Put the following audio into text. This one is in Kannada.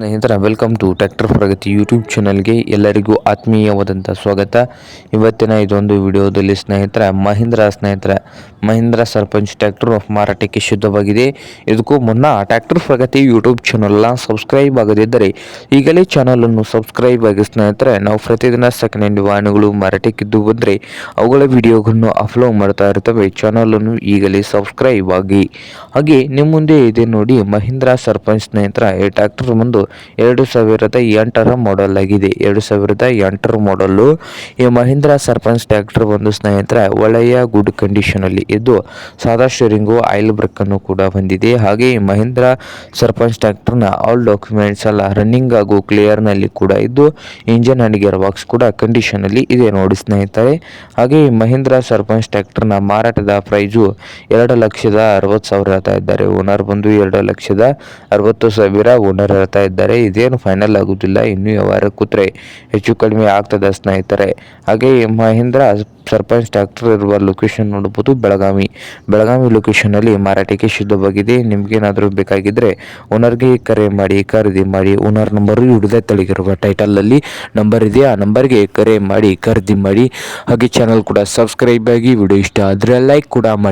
ಸ್ನೇಹಿತರ welcome to tractor Pragati YouTube ಚಾನಲ್ಗೆ ಎಲ್ಲರಿಗೂ ಆತ್ಮೀಯವಾದಂಥ ಸ್ವಾಗತ. ಇವತ್ತಿನ ಇದೊಂದು ವಿಡಿಯೋದಲ್ಲಿ ಸ್ನೇಹಿತರ, ಮಹೀಂದ್ರ ಸ್ನೇಹಿತರ, ಮಹೀಂದ್ರ ಸರ್ಪಂಚ್ ಟ್ರ್ಯಾಕ್ಟರ್ ಮಾರಾಟಕ್ಕೆ ಶುದ್ಧವಾಗಿದೆ. ಇದಕ್ಕೂ ಮುನ್ನ ಟ್ರ್ಯಾಕ್ಟರ್ ಪ್ರಗತಿ ಯೂಟ್ಯೂಬ್ ಚಾನಲ್ನ ಸಬ್ಸ್ಕ್ರೈಬ್ ಆಗದಿದ್ದರೆ ಈಗಲೇ ಚಾನಲನ್ನು ಸಬ್ಸ್ಕ್ರೈಬ್ ಆಗಿ ಸ್ನೇಹಿತರೆ, ನಾವು ಪ್ರತಿದಿನ ಸೆಕೆಂಡ್ ಹ್ಯಾಂಡ್ ವಾಹನಗಳು ಮಾರಾಟಕ್ಕಿದ್ದು ಬಂದರೆ ಅವುಗಳ ವಿಡಿಯೋಗಳನ್ನು ಅಪ್ಲೋಡ್ ಮಾಡ್ತಾ ಇರ್ತವೆ. ಚಾನಲನ್ನು ಈಗಲೇ ಸಬ್ಸ್ಕ್ರೈಬ್ ಆಗಿ. ಹಾಗೆ ನಿಮ್ಮ ಮುಂದೆ ಇದೆ ನೋಡಿ ಮಹೀಂದ್ರ ಸರ್ಪಂಚ್ ಸ್ನೇಹಿತರ, ಈ ಟ್ರ್ಯಾಕ್ಟರ್ ಒಂದು ಎರಡು ಸಾವಿರದ ಎಂಟರ ಮಾಡೆಲ್ ಆಗಿದೆ. ಎರಡು ಸಾವಿರದ ಎಂಟರ ಮಾಡಲ್ಲು ಈ ಮಹೀಂದ್ರ ಸರ್ಪಂಚ್ ಟ್ರ್ಯಾಕ್ಟರ್ ಒಂದು ಸ್ನೇಹಿತರ ಒಳ್ಳೆಯ ಗುಡ್ ಕಂಡೀಷನ್ ಅಲ್ಲಿ ಇದ್ದು ಸಾದಾ ಸ್ಟೇರಿಂಗು ಆಯಿಲ್ ಬ್ರೇಕ್ ಅನ್ನು ಕೂಡ ಹೊಂದಿದೆ. ಹಾಗೆ ಈ ಮಹೀಂದ್ರ ಸರ್ಪಂಚ್ ಟ್ರ್ಯಾಕ್ಟರ್ನ ಆಲ್ ಡಾಕ್ಯುಮೆಂಟ್ಸ್ ಎಲ್ಲ ರನ್ನಿಂಗ್ ಹಾಗೂ ಕ್ಲಿಯರ್ನಲ್ಲಿ ಕೂಡ ಇದ್ದು ಇಂಜಿನ್ ಅಂಡ್ ಗಿಯರ್ ಬಾಕ್ಸ್ ಕೂಡ ಕಂಡೀಷನ್ ಅಲ್ಲಿ ಇದೆ ನೋಡಿ ಸ್ನೇಹಿತರೆ. ಹಾಗೆ ಈ ಮಹೀಂದ್ರ ಸರ್ಪಂಚ್ ಟ್ರ್ಯಾಕ್ಟರ್ನ ಮಾರಾಟದ ಪ್ರೈಸು ಎರಡು ಲಕ್ಷದ ಅರವತ್ತು ಸಾವಿರ ಹೇಳ್ತಾ ಇದ್ದಾರೆ. ಓನರ್ ಬಂದು ಎರಡು ಲಕ್ಷದ ಅರವತ್ತು ಸಾವಿರ ಓನರ್ ಹೇಳ್ತಾ ಇದ್ದಾರೆ. ಇದೇನು ಫೈನಲ್ ಆಗುವುದಿಲ್ಲ ಇನ್ನೂ ವ್ಯವಹಾರ ಕೂತ್ರೆ ಹೆಚ್ಚು ಕಡಿಮೆ ಆಗ್ತದೆ ಸ್ನೇಹಿತರೆ. ಹಾಗೆ ಮಹೇಂದ್ರ ಸರ್ಪಂಚ್ ಟ್ರ್ಯಾಕ್ಟರ್ ಇರುವ ಲೊಕೇಶನ್ ನೋಡಬಹುದು ಬೆಳಗಾವಿ. ಬೆಳಗಾವಿ ಲೊಕೇಶನಲ್ಲಿ ಮಾರಾಟಕ್ಕೆ ಶುದ್ಧವಾಗಿದೆ ನಿಮ್ಗೇನಾದರೂ ಬೇಕಾಗಿದ್ದರೆ ಓನರ್ಗೆ ಕರೆ ಮಾಡಿ, ಖರೀದಿ ಮಾಡಿ ಓನರ್ ನಂಬರು ಹಿಡಿದ ಟೈಟಲ್ ಟೈಟಲಲ್ಲಿ ನಂಬರ್ ಇದೆ. ಆ ನಂಬರ್ಗೆ ಕರೆ ಮಾಡಿ, ಖರೀದಿ ಮಾಡಿ. ಹಾಗೆ ಚಾನಲ್ ಕೂಡ ಸಬ್ಸ್ಕ್ರೈಬ್ ಆಗಿ ವಿಡಿಯೋ ಇಷ್ಟ ಆದರೆ ಲೈಕ್ ಕೂಡ ಮಾಡಿ.